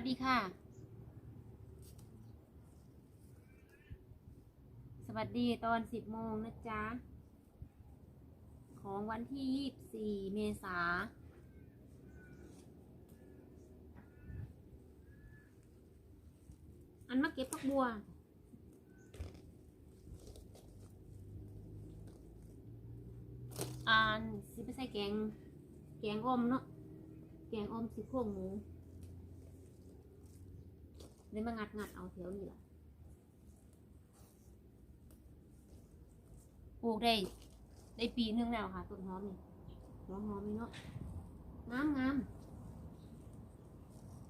สดีค่ะ สวัสดีตอนสิบโมงนะจ๊ะ ของวันที่ยี่สิบสี่เมษาอันมาเก็บผักบัวอ่านสิไปใส่แกง แกงอมเนาะ แกงอมสิโครงหมู เลยมางัดงัดเอาแถวนี้ล่ะปลูกได้ได้ปีนึงแล้วค่ะต้นหอมนี่หอมหอมนี่เนาะงามงาม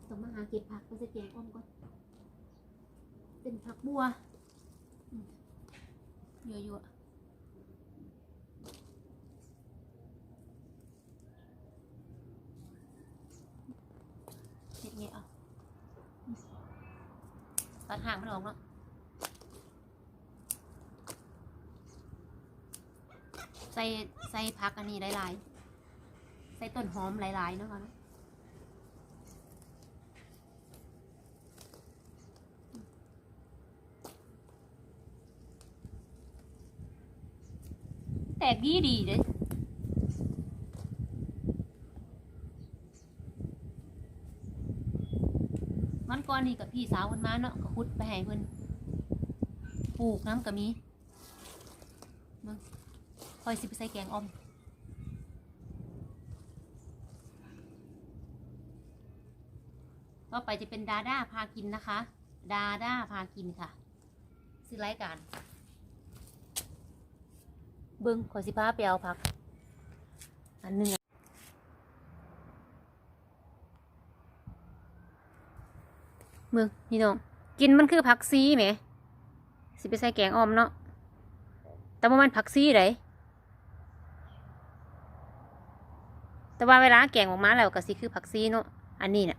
ต้องมาหาเก็บผักไปใส่แกงอมก่อนเป็นผักบัวอืมเยอะๆเห็ดเงี้ยเอาอืม ตัดห่างมันออกเนาะใส่ใส่ผักอันนี้หลายๆ ใส่ต้นหอมหลายๆเนาะค่ะเนาะแตกดีดีเลย มันก่อนนี่กับพี่สาวคนมาเนาะก็คุดไปให้เพิ่นปลูกน้ำก็มีเบิ่งคอยสิไปใส่แกงออมต่อไปจะเป็นดาด้าพากินนะคะ ดาด้าพากินค่ะซื้อรายการเบิ้งขอสิพาไปเอาผัก อันหนึ่งอะเมืองพี่น้องกินมันคือผักซีไหมสิไปใส่แกงออมเนาะแต่ว่ามันผักซีไรแต่ว่าเวลาแกงออกมาแล้วก็สิคือผักซีเนาะอันนี้เน่ะ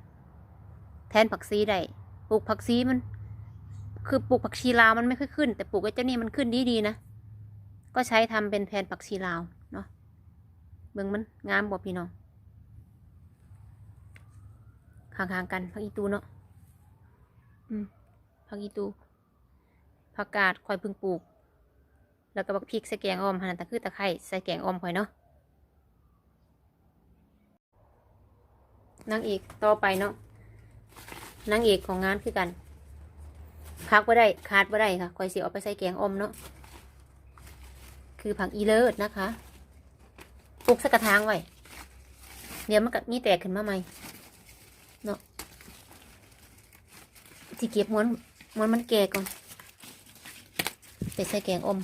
แทนผักซีได้ปลูกผักซีมัน คือปลูกผักชีลาวมันไม่ค่อยขึ้น แต่ปลูกไอ้เจ้านี่มันขึ้นดีดีนะก็ใช้ทำเป็นแทนผักชีลาวเนาะเบิ่งมันงามบ่พี่น้องห่างๆกันผักอีตูเนาะ ผักอีตูผักกาดคอยพึ่งปลูก แล้วก็บักพริกใส่แกงออมหันตะคือตะไคร้ใส่แกงออมคอยเนาะนางเอกต่อไปเนาะนางเอกของงานคือกันพักบ่ได้ขาดบ่ได้ค่ะคอยเสียเอาไปใส่แกงอมเนาะคือผักอีเลิศนะคะปลูกสักกระถางไว้ เดี๋ยวมันก็มีแตกขึ้นมาใหม่เนาะ ที่เก็บม้วนม้วนมันแก่ก่อนไปใส่แกงอม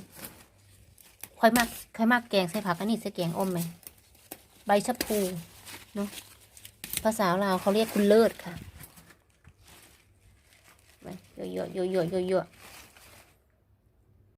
ค่อยมากค่อยมากแกงใส่ผักอันนี้ใส่แกงอมไหมใบชะพูเนาะภาษาลาวเขาเรียกคุณเลิศค่ะไปเยอะๆเยอะๆเยอะๆเยอะๆ